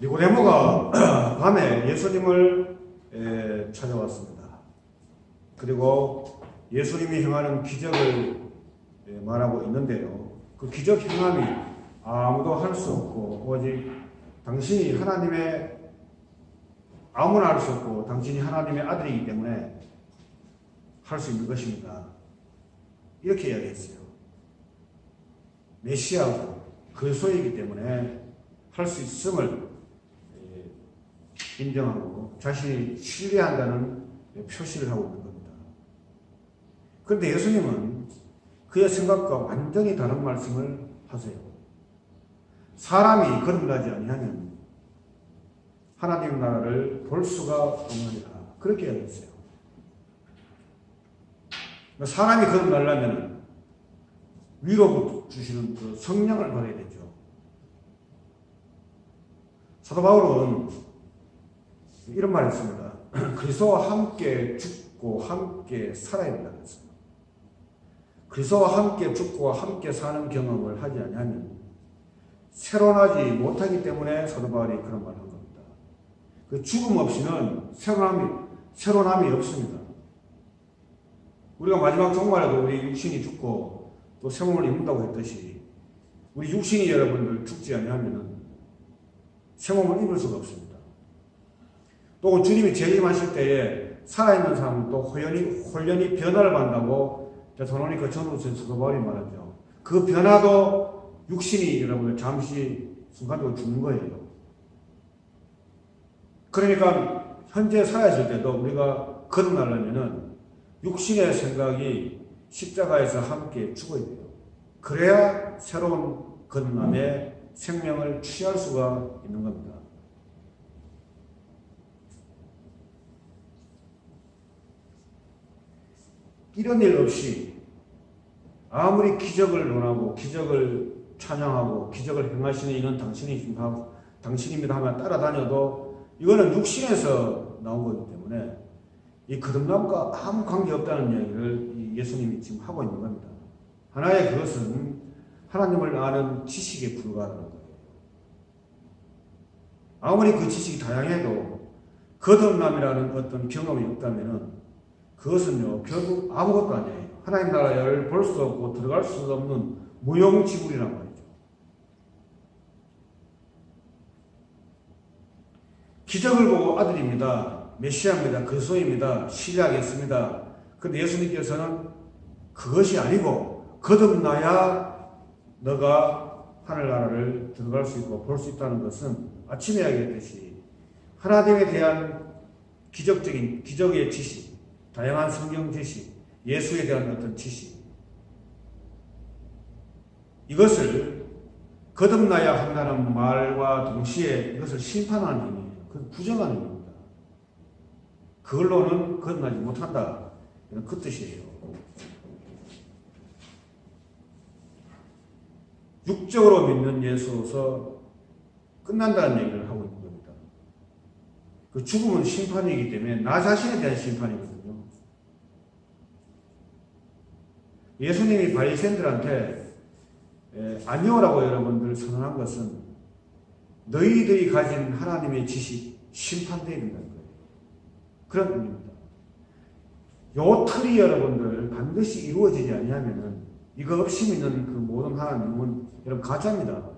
니고데모가 밤에 예수님을 에, 찾아왔습니다. 그리고 예수님이 행하는 기적을 에, 말하고 있는데요. 그 기적 행함이 아무도 할 수 없고 오직 당신이 하나님의 아무나 할 수 없고 당신이 하나님의 아들이기 때문에 할 수 있는 것입니다. 이렇게 이야기했어요. 메시아고 그리스도이기 때문에 할 수 있음을 예, 인정하고 자신이 신뢰한다는 표시를 하고 있는 겁니다. 그런데 예수님은 그의 생각과 완전히 다른 말씀을 하세요. 사람이 거듭나지 아니하면 하나님 나라를 볼 수가 없느니라. 그렇게 이야기했어요. 사람이 거듭나려면 위로 주시는 그 성령을 받아야 되죠. 사도 바울은 이런 말을 했습니다. 그리스도와 함께 죽고 함께 살아야 된다 그랬어요. 그리스도와 함께 죽고 함께 사는 경험을 하지 아니하면 새로나지 못하기 때문에 사도 바울이 그런 말을 한 겁니다. 그 죽음 없이는 새로남이 새로남이 없습니다. 우리가 마지막 종말에도 우리 육신이 죽고 또 새 몸을 입는다고 했듯이 우리 육신이 여러분들 죽지 아니하면은 새 몸을 입을 수가 없습니다. 또 주님이 재림하실 때에 살아있는 사람은 또 호연히, 홀연히 변화를 받는다고 데살로니가 전후서 사도 바울이 말하죠. 그 변화도 육신이 여러분들 잠시 순간적으로 죽는 거예요. 그러니까 현재 살아있을 때도 우리가 거듭나려면은 육신의 생각이 십자가에서 함께 죽어야 돼요. 그래야 새로운 거듭남의 생명을 취할 수가 있는 겁니다. 이런 일 없이 아무리 기적을 논하고 기적을 찬양하고 기적을 행하시는 이는 당신이 하고 당신입니다 하면 따라다녀도 이거는 육신에서 나온 거기 때문에 이 거듭남과 아무 관계 없다는 이야기를 예수님이 지금 하고 있는 겁니다. 하나의 그것은 하나님을 아는 지식에 불과하다는 거예요. 아무리 그 지식이 다양해도 거듭남이라는 어떤 경험이 없다면은 그것은요 결국 아무것도 아니에요. 하나님 나라를 볼 수 없고 들어갈 수 없는 무용지물이란 말이죠. 기적을 보고 아들입니다. 메시아입니다. 그리스도입니다. 신뢰하겠습니다. 근데 예수님께서는 그것이 아니고 거듭나야 너가 하늘나라를 들어갈 수 있고 볼 수 있다는 것은 아침에 이야기했듯이 하나님에 대한 기적적인 기적의 지식, 다양한 성경 지식, 예수에 대한 어떤 지식 이것을 거듭나야 한다는 말과 동시에 이것을 심판하는 의미예요. 그 부정하는 의미입니다. 그걸로는 거듭나지 못한다. 그 뜻이에요. 육적으로 믿는 예수로서 끝난다는 얘기를 하고 있는 겁니다. 그 죽음은 심판이기 때문에 나 자신에 대한 심판이거든요. 예수님이 바리새인들한테 아니오라고 여러분들 선언한 것은 너희들이 가진 하나님의 지식 심판되어야 된다는 거예요. 그런 의미입니다. 요 틀이 여러분들 반드시 이루어지지 아니하면은 이거 없이 믿는 그 모든 하나님은 여러분 가짜입니다.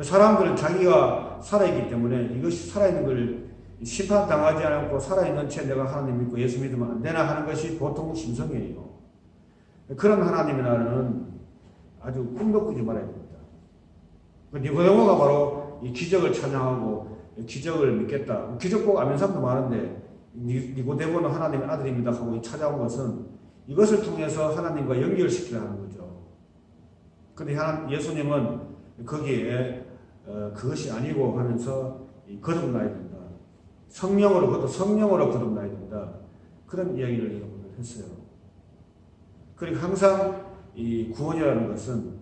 사람들은 자기가 살아있기 때문에 이것이 살아있는 걸 심판 당하지 않고 살아있는 채 내가 하나님 믿고 예수 믿으면 안 되나 하는 것이 보통 심성이에요. 그런 하나님의 나라는 아주 꿈도 꾸지 말아야 됩니다. 그 니고데모가 바로 이 기적을 찬양하고 기적을 믿겠다. 기적 꼭 아는 사람도 많은데 니고데모는 하나님의 아들입니다 하고 찾아온 것은 이것을 통해서 하나님과 연결시키려 하는 거죠. 근데 예수님은 거기에 어, 그것이 아니고 하면서 거듭나야 된다. 성령으로 그것도 성령으로 거듭나야 된다. 그런 이야기를 여러분들 했어요. 그리고 항상 이 구원이라는 것은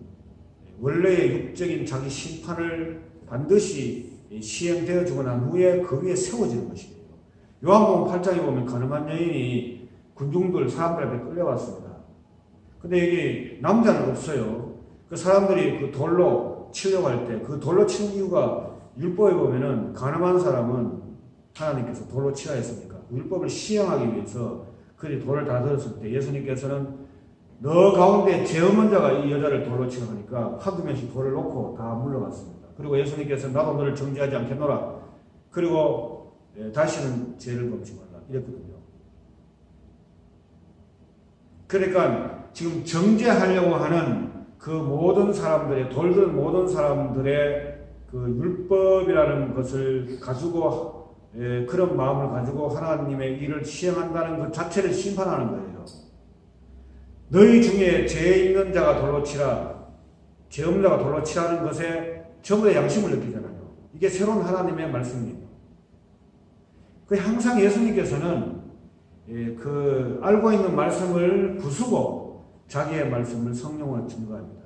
원래의 육적인 자기 심판을 반드시 시행되어 주고 난 후에 그 위에 세워지는 것이에요. 요한복음 8장에 보면 가늠한 여인이 군중들 사람들 앞에 끌려왔습니다. 근데 여기 남자는 없어요. 그 사람들이 그 돌로 치려고 할 때 그 돌로 치는 이유가 율법에 보면은 가늠한 사람은 하나님께서 돌로 치라 했으니까 율법을 시행하기 위해서 그들이 돌을 다 들었을 때 예수님께서는 너 가운데 죄 없는 자가 이 여자를 돌로 치라 하니까 한두 명씩 돌을 놓고 다 물러갔습니다. 그리고 예수님께서 나도 너를 정죄하지 않겠노라. 그리고 예, 다시는 죄를 범치 말라. 이랬거든요. 그러니까 지금 정죄하려고 하는 그 모든 사람들의 돌든 모든 사람들의 그 율법이라는 것을 가지고 예, 그런 마음을 가지고 하나님의 일을 시행한다는 그 자체를 심판하는 거예요. 너희 중에 죄 있는 자가 돌로 치라, 죄 없는 자가 돌로 치라는 것에 다 양심을 느끼잖아요. 이게 새로운 하나님의 말씀이에요. 그 항상 예수님께서는 예, 그 알고 있는 말씀을 부수고 자기의 말씀을 성령으로 증거합니다.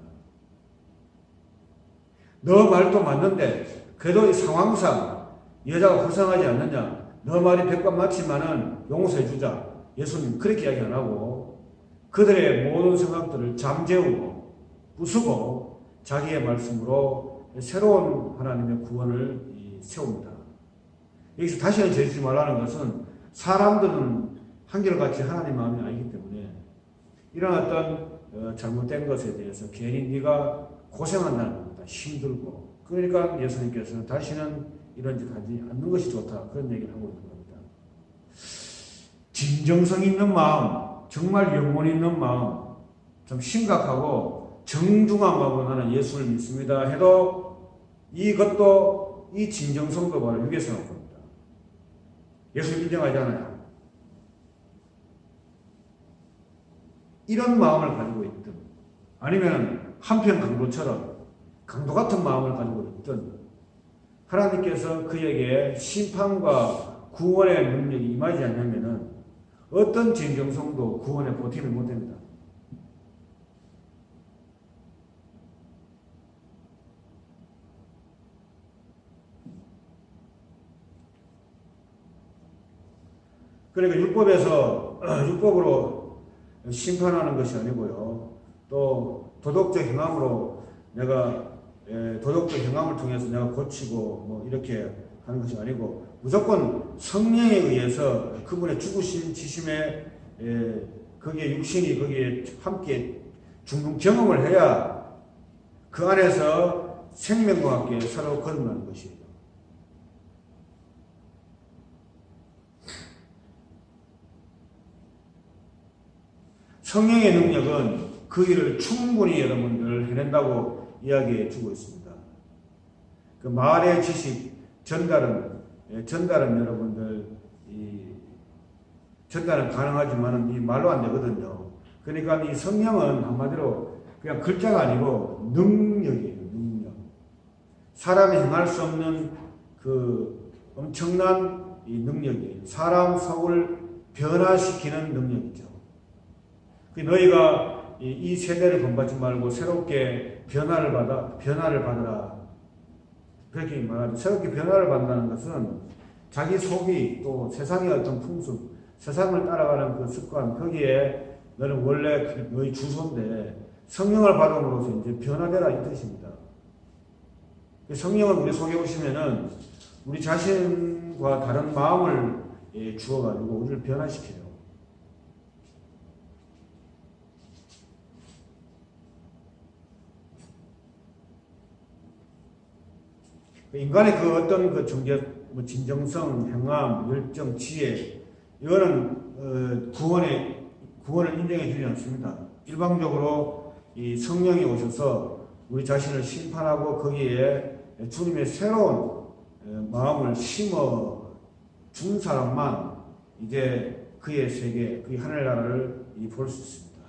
너 말도 맞는데 그래도 이 상황상 여자가 불쌍하지 않느냐? 너 말이 백번 맞지만은 용서해 주자. 예수님 그렇게 이야기 안 하고 그들의 모든 생각들을 잠재우고 부수고 자기의 말씀으로 새로운 하나님의 구원을 세웁니다. 여기서 다시는 죄지 말라는 것은 사람들은 한결같이 하나님 마음이 아니기 때문에 이런 어떤 어, 잘못된 것에 대해서 괜히 네가 고생한다는 겁니다. 힘들고. 그러니까 예수님께서는 다시는 이런 짓 하지 않는 것이 좋다. 그런 얘기를 하고 있는 겁니다. 진정성 있는 마음, 정말 영혼 있는 마음, 좀 심각하고 정중한 마음으로 나는 예수를 믿습니다. 해도 이것도 이 진정성도 바로 나온 겁니다. 예수를 인정하지 않아요. 이런 마음을 가지고 있든 아니면 한편 강도처럼 강도 같은 마음을 가지고 있든 하나님께서 그에게 심판과 구원의 능력이 임하지 않으면은 어떤 진정성도 구원에 보탬이 못 됩니다. 그러니까 율법에서 율법으로 심판하는 것이 아니고요. 또 도덕적 행함으로 내가 예, 도덕적 행함을 통해서 내가 고치고 뭐 이렇게 하는 것이 아니고 무조건 성령에 의해서 그분의 죽으신 지심에 예, 거기에 육신이 거기에 함께 죽는 경험을 해야 그 안에서 생명과 함께 서로 거듭나는 것이에요. 성령의 능력은 그 일을 충분히 여러분들 해낸다고 이야기해 주고 있습니다. 그 말의 지식 전달은 예, 전달은 여러분들 이 전달은 가능하지만은 이 말로 안 되거든요. 그러니까 이 성령은 한마디로 그냥 글자가 아니고 능력이에요. 능력. 사람이 행할 수 없는 그 엄청난 이 능력이에요. 사람 속을 변화시키는 능력이죠. 그 너희가 이 세대를 본받지 말고 새롭게 변화를 받아 변화를 받으라. 그렇게 말하죠. 새롭게 변화를 받는다는 것은 자기 속이 또 세상의 어떤 풍습, 세상을 따라가는 그 습관 거기에 너는 원래 그 너희 주소인데 성령을 받음으로써 이제 변화되라 이 뜻입니다. 그 성령을 우리 속에 오시면은 우리 자신과 다른 마음을 예, 주어가지고 우리를 변화시켜요. 인간의 그 어떤 그 정제, 뭐 진정성, 행함, 열정, 지혜, 이거는 어, 구원의 구원을 인정해 주지 않습니다. 일방적으로 이 성령이 오셔서 우리 자신을 심판하고 거기에 주님의 새로운 마음을 심어 준 사람만 이제 그의 세계, 그의 하늘나라를 볼 수 있습니다.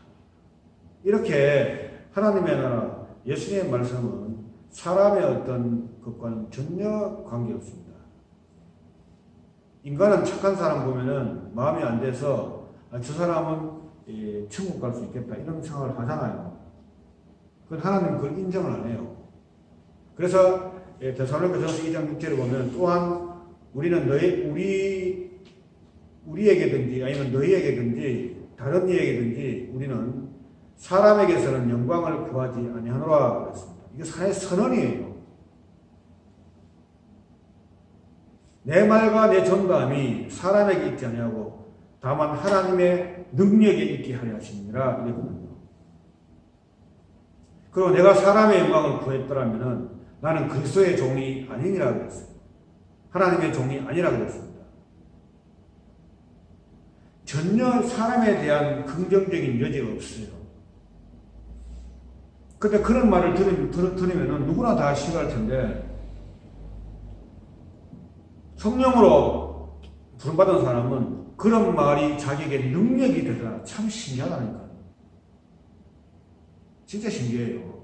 이렇게 하나님의 나라, 예수님의 말씀은 사람의 어떤 것과는 전혀 관계없습니다. 인간은 착한 사람 보면은 마음이 안 돼서 아, 저 사람은 예, 천국 갈 수 있겠다 이런 생각을 하잖아요. 그건 하나님 그걸 인정을 안 해요. 그래서 예, 데살로니가전서 2장 6절을 보면 또한 우리는 너희 우리 우리에게든지 아니면 너희에게든지 다른 이에게든지 우리는 사람에게서는 영광을 구하지 아니하노라 그랬습니다. 이게 하나의 선언이에요. 내 말과 내 전감이 사람에게 있지 아니하고 다만 하나님의 능력에 있게 하려 하시니라 이랬거든요. 그리고 내가 사람의 영광을 구했더라면은 나는 그리스도의 종이 아니니라 그랬어요. 하나님의 종이 아니라 그랬습니다. 전혀 사람에 대한 긍정적인 여지가 없어요. 근데 그런 말을 들으면 누구나 다 싫어할 텐데, 성령으로 부름받은 사람은 그런 말이 자기에게 능력이 되더라. 참 신기하다니까요. 진짜 신기해요.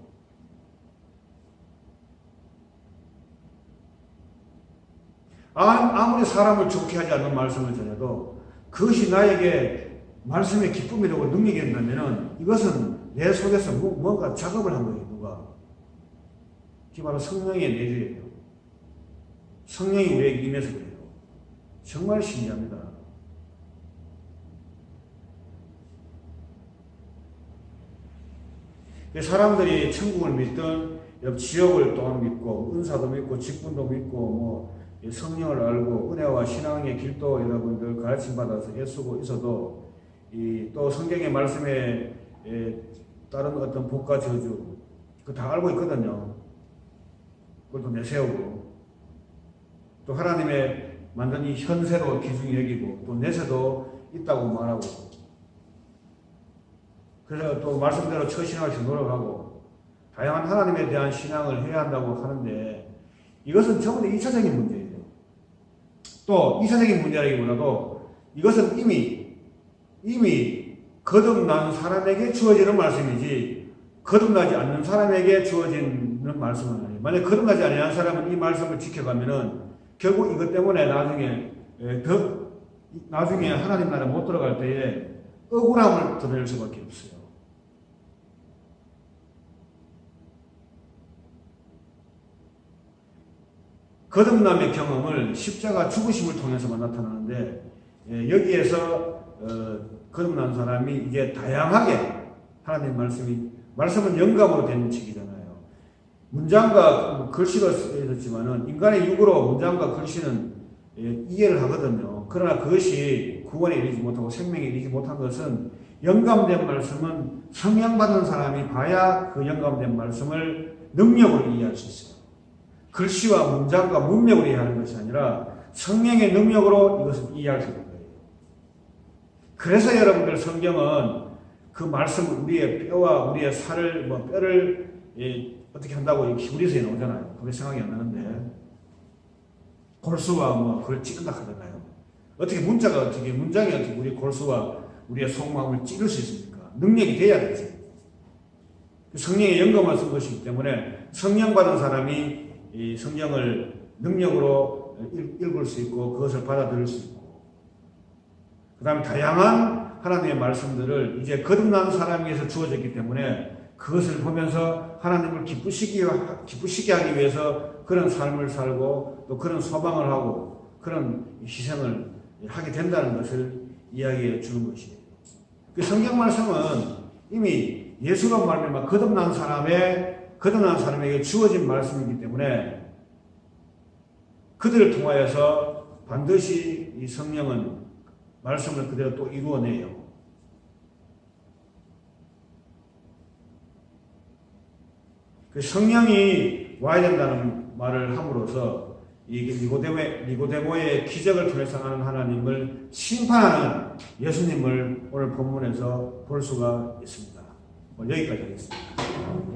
아- 아무리 사람을 좋게 하지 않는 말씀을 전해도 그것이 나에게 말씀의 기쁨이 되고 능력이 된다면 이것은 내 속에서 뭐- 뭔가 작업을 한 거예요, 누가. 그게 바로 성령의 내주예요. 성령이 우리에게 임해서 그래요. 정말 신기합니다. 사람들이 천국을 믿든 옆 지역을 또한 믿고 은사도 믿고 직분도 믿고 뭐 성령을 알고 은혜와 신앙의 길도 여러분들 가르침 받아서 애쓰고 있어도 이 또 성경의 말씀에 에 따른 어떤 복과 저주 그다 알고 있거든요. 그것도 내세우고 또 하나님의 만든 이 현세도 기중히 여기고 또 내세도 있다고 말하고 그래서 또 말씀대로 처신하시 노력하고 다양한 하나님에 대한 신앙을 해야 한다고 하는데 이것은 전부 다 2차적인 문제예요. 또 2차적인 문제라기보다도 이것은 이미 이미 거듭난 사람에게 주어지는 말씀이지 거듭나지 않는 사람에게 주어지는 말씀은 아니에요. 만약 거듭나지 않은 사람은 이 말씀을 지켜가면은 결국 이것 때문에 나중에 에, 더 나중에 하나님 나라 못 들어갈 때에 억울함을 드릴 수밖에 없어요. 거듭남의 경험을 십자가 죽으심을 통해서만 나타나는데 예, 여기에서 어, 거듭난 사람이 이제 다양하게 하나님 말씀이 말씀은 영감으로 된 책이잖아요. 문장과 글씨로 쓰여졌지만은 인간의 육으로 문장과 글씨는 예, 이해를 하거든요. 그러나 그것이 구원에 이르지 못하고 생명에 이르지 못한 것은 영감된 말씀은 성령받은 사람이 봐야 그 영감된 말씀을 능력으로 이해할 수 있어요. 글씨와 문장과 문맥으로 이해하는 것이 아니라 성령의 능력으로 이것을 이해할 수 거예요. 그래서 여러분들 성경은 그 말씀을 우리의 뼈와 우리의 살을 뭐 뼈를 예, 어떻게 한다고 히브리서에 나오잖아요. 그게 생각이 안 나는데 골수와 뭐 그걸 찌른다 하잖아요. 어떻게 문자가 어떻게 문장이 어떻게 우리 골수와 우리의 속마음을 찌를 수 있습니까? 능력이 돼야 되지. 성령의 영감을 쓴 것이기 때문에 성령 받은 사람이 이 성경을 능력으로 읽- 읽을 수 있고 그것을 받아들일 수 있고 그 다음에 다양한 하나님의 말씀들을 이제 거듭난 사람에게서 주어졌기 때문에 그것을 보면서 하나님을 기쁘시기, 기쁘시게 하기 위해서 그런 삶을 살고 또 그런 소망을 하고 그런 희생을 하게 된다는 것을 이야기해 주는 것이에요. 그 성경 말씀은 이미 예수로 말미암아 거듭난 사람의 거듭난 사람에게 주어진 말씀이기 때문에 그들을 통하여서 반드시 이 성령은 말씀을 그대로 또 이루어내요. 그 성령이 와야 된다는 말을 함으로써 이 니고데모의, 니고데모의 기적을 통해서 하는 하나님을 심판하는 예수님을 오늘 본문에서 볼 수가 있습니다. 뭐 여기까지 하겠습니다.